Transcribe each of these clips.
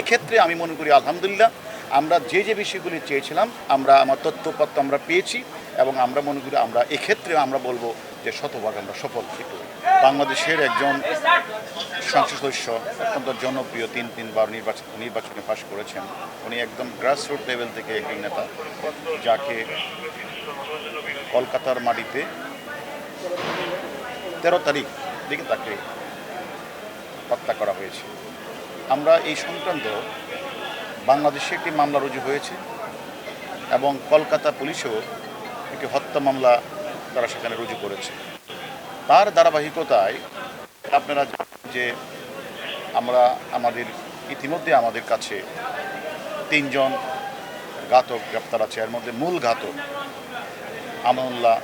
এক্ষেত্রে আমি মনে করি, আলহামদুলিল্লাহ, আমরা যে যে বিষয়গুলি চেয়েছিলাম, আমরা আমার তথ্যপত্র আমরা পেয়েছি এবং আমরা মনে করি আমরা এক্ষেত্রে আমরা বলব যে শতভাগ আমরা সফল একটু বাংলাদেশের একজন সংসদ সদস্য, অত্যন্ত জনপ্রিয় তিন তিনবার নির্বাচন, নির্বাচনে পাশ করেছেন। উনি একদম গ্রাসরুট লেভেল থেকে একজন নেতা, যাকে কলকাতার মাটিতে তেরো তারিখ দিকে তাকে হত্যা করা হয়েছে। আমরা এই সংক্রান্ত বাংলাদেশে একটি মামলা রুজু হয়েছে এবং কলকাতা পুলিশও একটি হত্যা মামলা তারা সেখানে রুজু করেছে। তার ধারাবাহিকতায় আপনারা যে আমরা আমাদের ইতিমধ্যে আমাদের কাছে তিনজন ঘাতক গ্রেপ্তার আছে। এর মধ্যে মূল ঘাতক আমানুল্লাহ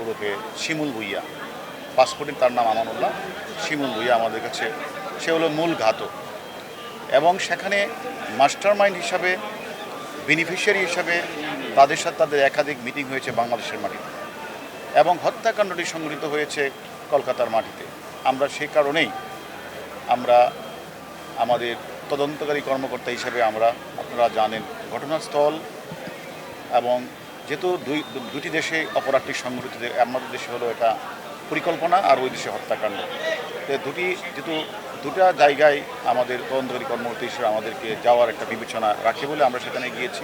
ওরফে শিমুল ভুইয়া। পাসপোর্টে তার নাম আমানুল্লাহ শিমুল ভুইয়া আমাদের কাছে। সে হলো মূল ঘাতক। এবং সেখানে মাস্টার মাইন্ড হিসাবে বেনিফিশিয়ারি হিসাবে তাদের সাথে তাদের একাধিক মিটিং হয়েছে বাংলাদেশের মাটিতে। এবং হত্যাকাণ্ডটি সংঘটিত হয়েছে কলকাতার মাটিতে। আমরা সেই কারণেই আমরা আমাদের তদন্তকারী কর্মকর্তা হিসেবে আমরা, আপনারা জানেন, ঘটনাস্থল এবং যেহেতু দুই, দুটি দেশে অপরাধটি সংঘটিত, আমাদের দেশে হলো এটা পরিকল্পনা আর ওই দেশে হত্যাকাণ্ড। দুটি, যেহেতু দুটা জায়গায় আমাদের তদন্তকারী কর্মকর্তা হিসেবে আমাদেরকে যাওয়ার একটা বিবেচনা রাখে বলে আমরা সেখানে গিয়েছি।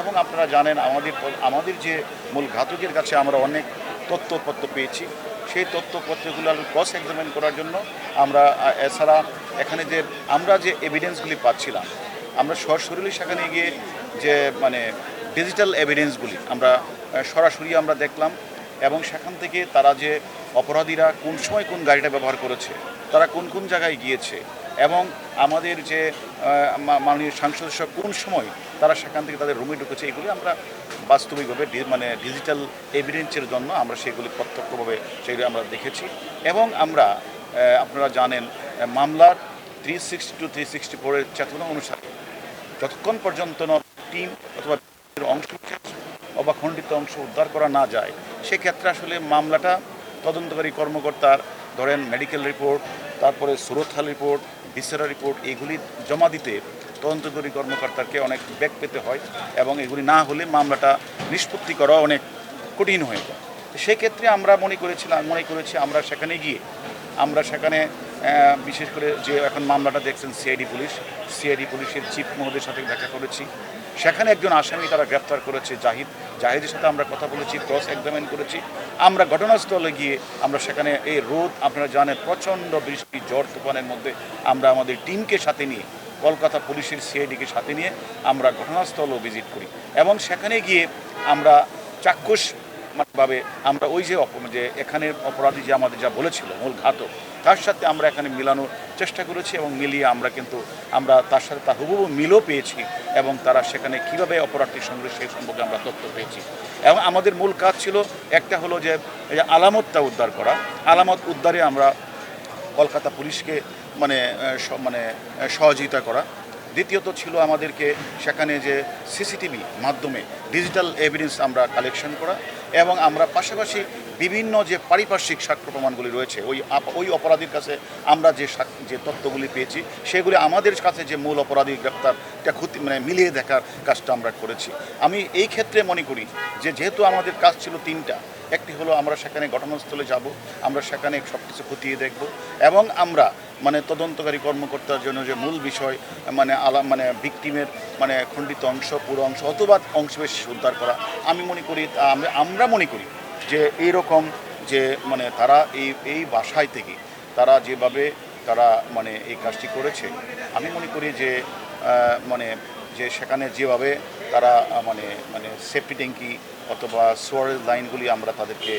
এবং আপনারা জানেন, আমাদের আমাদের যে মূল ঘাতকের কাছে আমরা অনেক তথ্যপত্র পেয়েছি। সেই তথ্যপত্রগুলো ক্রস এক্সামিন করার জন্য আমরা এছাড়া এখানে যে আমরা যে এভিডেন্সগুলি পাচ্ছিলাম, আমরা সরাসরি সেখানে গিয়ে যে মানে ডিজিটাল এভিডেন্সগুলি আমরা সরাসরি আমরা দেখলাম এবং সেখান থেকে তারা যে অপরাধীরা কোন সময় কোন গাড়িটা ব্যবহার করেছে তারা কোন কোন জায়গায় গিয়েছে এবং আমাদের যে মাননীয় সাংসদ কোন সময় তারা সেখান থেকে তাদের রুমে ঢুকেছে, এগুলি আমরা বাস্তবিকভাবে মানে ডিজিটাল এভিডেন্সের জন্য আমরা সেগুলি প্রত্যক্ষভাবে সেগুলি আমরা দেখেছি এবং আমরা আপনারা জানেন, মামলার three sixty two three sixty ফোরের চেতনা অনুসারে যতক্ষণ পর্যন্ত টিম অথবা অংশ অবা খণ্ডিত অংশ উদ্ধার করা না যায়, সেক্ষেত্রে আসলে মামলাটা তদন্তকারী কর্মকর্তার ধরেন মেডিকেল রিপোর্ট তারপরে সুরতহাল রিপোর্ট ভিসেরা রিপোর্ট এগুলি জমা দিতে তদন্তকারী কর্মকর্তাকে অনেক ব্যাক পেতে হয় এবং এগুলি না হলে মামলাটা নিষ্পত্তি করা অনেক কঠিন হয়ে যায়। সেক্ষেত্রে আমরা মনে করেছিলাম, মনে করেছি আমরা সেখানে গিয়ে, আমরা সেখানে বিশেষ করে যে এখন মামলাটা দেখছেন সিআইডি পুলিশ সিআইডি পুলিশের চিফ মহোদয়ের সাথে দেখা করেছি। সেখানে একজন আসামি তারা গ্রেপ্তার করেছে, জাহিদ। জাহিদের সাথে আমরা কথা বলেছি, ক্রস এক্সামিন করেছি। আমরা ঘটনাস্থলে গিয়ে আমরা সেখানে এই রোদ, আপনারা জানেন, প্রচণ্ড বৃষ্টি জ্বর তুফানের মধ্যে আমরা আমাদের টিমকে সাথে নিয়ে, কলকাতা পুলিশের সিআইডিকে সাথে নিয়ে আমরা ঘটনাস্থলও ভিজিট করি। এবং সেখানে গিয়ে আমরা চাক্ষুষ ভাবে আমরা ওই যে যে এখানে অপরাধী যে আমাদের যা বলেছিল, মূল ঘাতক, তার সাথে আমরা এখানে মিলানোর চেষ্টা করেছি এবং মিলিয়ে আমরা কিন্তু আমরা তার সাথে তার হুবহু মিলও পেয়েছি এবং তারা সেখানে কীভাবে অপরাধটি সংগ্রহ সেই সম্পর্কে আমরা তথ্য পেয়েছি। এবং আমাদের মূল কাজ ছিল একটা হলো যে আলামতটা উদ্ধার করা। আলামত উদ্ধারে আমরা কলকাতা পুলিশকে মানে মানে সহযোগিতা করা। দ্বিতীয়ত ছিল আমাদেরকে সেখানে যে সিসিটিভি মাধ্যমে ডিজিটাল এভিডেন্স আমরা কালেকশন করা। এবং আমরা পাশাপাশি বিভিন্ন যে পারিপার্শ্বিক সাক্ষ্য প্রমাণগুলি রয়েছে, ওই ওই অপরাধীর কাছে আমরা যে যে তথ্যগুলি পেয়েছি, সেগুলি আমাদের কাছে যে মূল অপরাধী গ্রেপ্তারটা ক্ষতি মানে মিলিয়ে দেখার কাজটা আমরা করেছি। আমি এই ক্ষেত্রে মনে করি যে যেহেতু আমাদের কাজ ছিল তিনটা, একটি হলো আমরা সেখানে ঘটনাস্থলে যাব, আমরা সেখানে সব কিছু খতিয়ে দেখব এবং আমরা মানে তদন্তকারী কর্মকর্তার জন্য যে মূল বিষয় মানে আলা মানে ভিকটিমের মানে খণ্ডিত অংশ, পুরো অংশ অথবা অংশবিশেষ উদ্ধার করা, আমি মনে করি আমরা আমরা মনে করি যে এইরকম যে মানে তারা এই এই বাসায় থেকে তারা যেভাবে তারা মানে এই কাজটি করেছে, আমি মনে করি যে মানে যে সেখানে যেভাবে তারা মানে মানে সেফটি ট্যাঙ্কি অথবা সোয়ারেজ লাইনগুলি আমরা তাদেরকে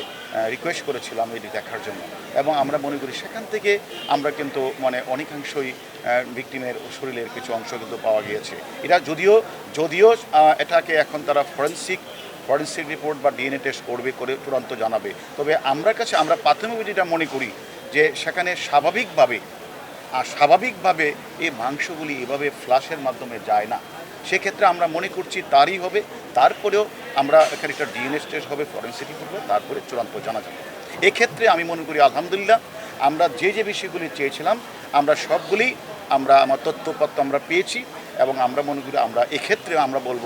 রিকোয়েস্ট করেছিলাম এটি দেখার জন্য। এবং আমরা মনে করি সেখান থেকে আমরা কিন্তু মানে অনেকাংশই ভিকটিমের শরীরের কিছু অংশ কিন্তু পাওয়া গিয়েছে। এটা যদিও যদিও এটাকে এখন তারা ফরেন্সিক ফরেন্সিক রিপোর্ট বা ডিএনএ টেস্ট করবে করে চূড়ান্ত জানাবে। তবে আমরা কাছে আমরা প্রাথমিক যেটা মনে করি যে সেখানে স্বাভাবিকভাবে আর স্বাভাবিকভাবে এই মাংসগুলি এভাবে ফ্লাশের মাধ্যমে যায় না। সেক্ষেত্রে আমরা মনে করছি তারই হবে, তারপরেও আমরা এখানে একটা ডিএনএ টেস্ট হবে, ফরেন্সিক রিপোর্ট হবে, তারপরে চূড়ান্ত জানা যাবে। এক্ষেত্রে আমি মনে করি আলহামদুলিল্লাহ, আমরা যে যে বিষয়গুলি চেয়েছিলাম, আমরা সবগুলি আমরা আমার তথ্যপত্র আমরা পেয়েছি এবং আমরা মনে করি আমরা এক্ষেত্রে আমরা বলব